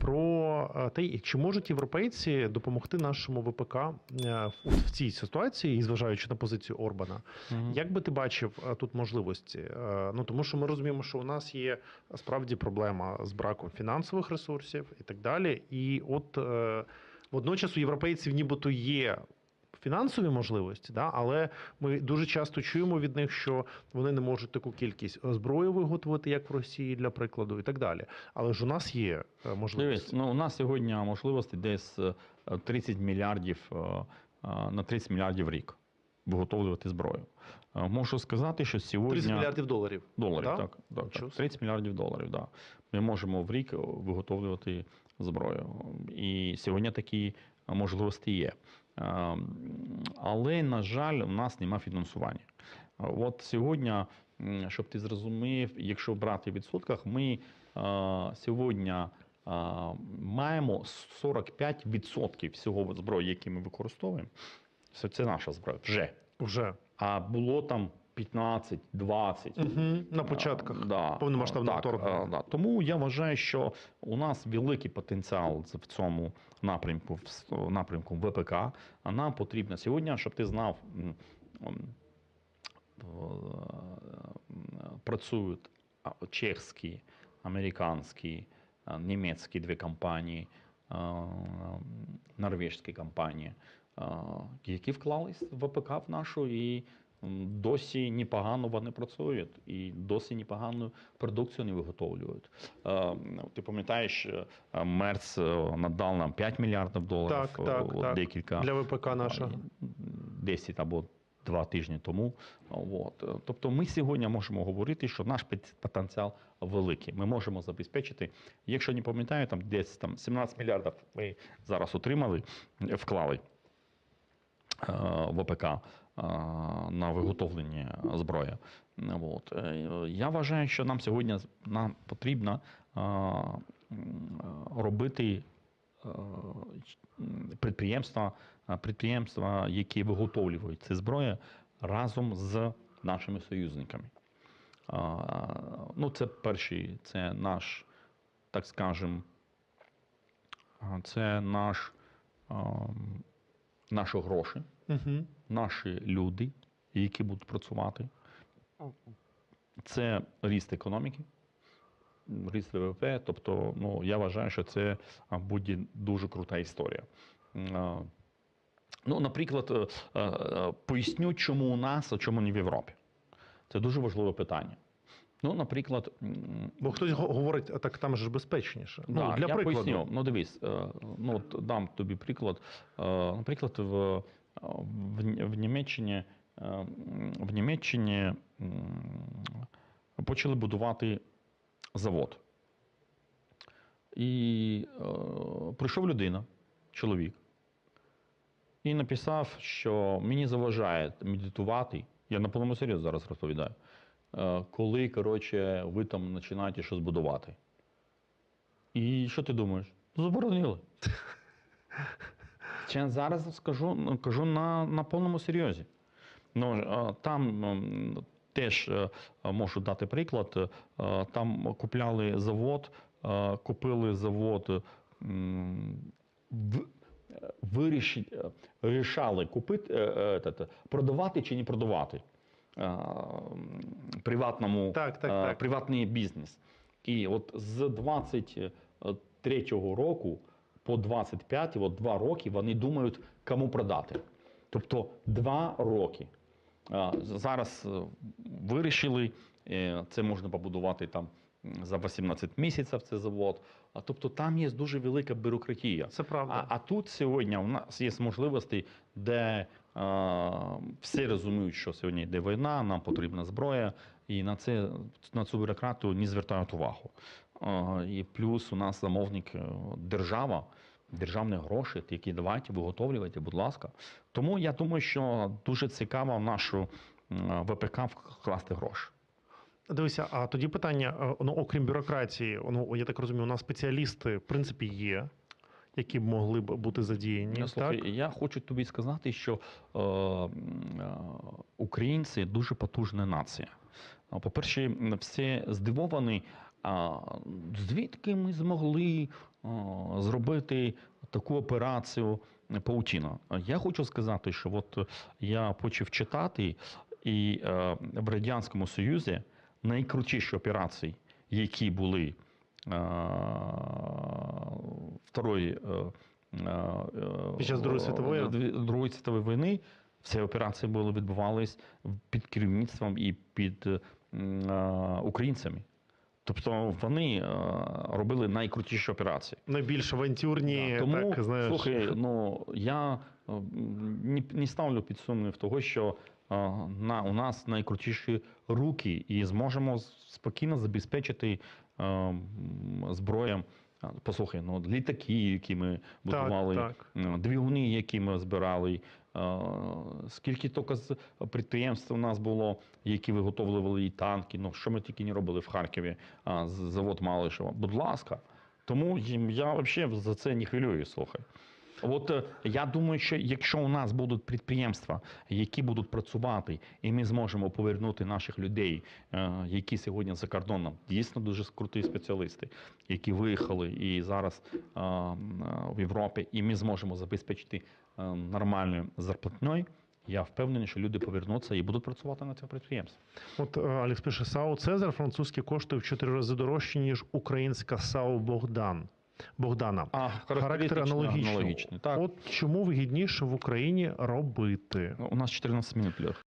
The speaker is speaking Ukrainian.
про е, те, чи можуть європейці допомогти нашому ВПК е, в- цій ситуації, і зважаючи на позицію Орбана. Як би ти бачив е, тут можливості? Ну тому що ми розуміємо, що у нас є справді проблема з браком фінансових ресурсів і так далі. І от водночас у європейців нібито є. Фінансові можливості, да, але ми дуже часто чуємо від них, що вони не можуть таку кількість зброї виготовити, як в Росії, для прикладу, і так далі. Але ж у нас є е, Дивись, ну у нас сьогодні можливості десь е, 30 мільярдів е, е, на 30 мільярдів в рік виготовлювати зброю. Е, Можу сказати, що сьогодні 30 мільярдів доларів. доларів, Да? так, так, так. 30 мільярдів доларів. Да. Ми можемо в рік виготовлювати зброю. І сьогодні такі можливості є. Е, Але, на жаль, у нас нема фінансування. От сьогодні, щоб ти зрозумів, якщо брати в відсотках, ми е, сьогодні е, маємо 45% всього зброї, які ми використовуємо. Це наша зброя вже. Вже А було там 15, 20. угу. на початках. Да, повномасштабного вторгнення. Да. Тому я вважаю, що у нас великий потенціал в цьому напрямку, в напрямку ВПК. А нам потрібно сьогодні, щоб ти знав, е, працюють а, чеські, американські, німецькі дві компанії, норвежські компанії, які вклались в ВПК в нашу і досі непогано вони працюють і досі непогану продукцію не виготовлюють. Е, Ти пам'ятаєш, е, Мерц е, надав нам 5 мільярдів доларів Так, так, е, так. декілька Для ВПК нашого. 10 або два тижні тому. От. Тобто ми сьогодні можемо говорити, що наш потенціал великий. Ми можемо забезпечити, якщо не пам'ятаю, там десь там 17 мільярдів ми зараз отримали, вклали е, в ОПК е, на виготовлення зброї. От. Е, Я вважаю, що нам сьогодні нам потрібно е, робити е, підприємства, е, підприємства, які виготовлюють ці зброї разом з нашими союзниками. Ну, це перший, це наш, так скажем, це наш, ам, наші гроші, Угу. наші люди, які будуть працювати. Це ріст економіки, ріст ВВП. Тобто, ну, я вважаю, що це буде дуже крута історія. Ну, наприклад, е, е, поясню, чому у нас, а чому не в Європі. Це дуже важливе питання. Ну, наприклад, Бо хтось говорить, а так там ж безпечніше. Да, ну, для я прикладу. поясню. Ну, дивись, е, ну, от дам тобі приклад. Е, Наприклад, в, в, в Німеччині, е, в Німеччині почали будувати завод. І е, прийшов людина, чоловік, і написав, що мені заважає медитувати. Я на повному серйозі зараз розповідаю. Е, Коли, коротше, ви там починаєте щось будувати. І що ти думаєш? Ну, Заборонили. Ще зараз скажу, ну, кажу на, на повному серйозі. Ну, е, там теж е, можу дати приклад. Там купляли завод, купили завод, м, в- вирішить- вирішали купити, продавати чи не продавати приватному Так, так, е, так. приватний бізнес. І от з 23-го року по 25, от два роки вони думають, кому продати. Тобто два роки. Зараз е, вирішили, е, це можна побудувати там за 18 місяців цей завод. А тобто там є дуже велика бюрократія. Це правда. А, а тут сьогодні у нас є можливості, де е, всі розуміють, що сьогодні йде війна, нам потрібна зброя, і на це на цю бюрократію не звертають увагу. І плюс у нас замовник е, держава. Державні гроші, які давайте, виготовлюйте, будь ласка. Тому я думаю, що дуже цікаво нашу ВПК вкласти гроші. Дивися, а тоді питання: е, ну, окрім бюрократії, ну я так розумію, у нас спеціалісти в принципі є, які могли б бути задіяні. Я, слухай, так? я хочу тобі сказати, що е, е, українці дуже потужна нація. По-перше, всі здивовані, А звідки ми змогли а, зробити таку операцію паутіна? Я хочу сказати, що от я почав читати, і е, в Радянському Союзі найкрутіші операції, які були е, Второї е, е, Під час Другої світової? Другої світової війни, всі операції були відбувались під керівництвом і під українцями. Тобто вони робили найкрутіші операції. Найбільш авантюрні, Тому, так знаєш. слухай, ну я не, не ставлю під сумнів того, що на, у нас найкрутіші руки, і зможемо спокійно забезпечити е, зброєм. Послухай, ну літаки, які ми будували, так. е, двигуни, які ми збирали. е, Скільки тільки підприємств у нас було, які виготовлювали і танки. Ну що ми тільки не робили в Харкові, завод Малишева. Будь ласка. Тому я взагалі за це не хвилюю, слухай. От е, я думаю, що якщо у нас будуть підприємства, які будуть працювати, і ми зможемо повернути наших людей, е, які сьогодні за кордоном, дійсно дуже круті спеціалісти, які виїхали і зараз е, в Європі, і ми зможемо забезпечити нормальною зарплатною. Я впевнений, що люди повернуться і будуть працювати на цьому підприємстві. От Алекс пише: САУ Цезар французьке коштує в 4 рази дорожче, ніж українська САУ Богдан. Богдана. А Характер аналогічний. аналогічний. Так. От чому вигідніше в Україні робити? У нас 14 минут, Лех.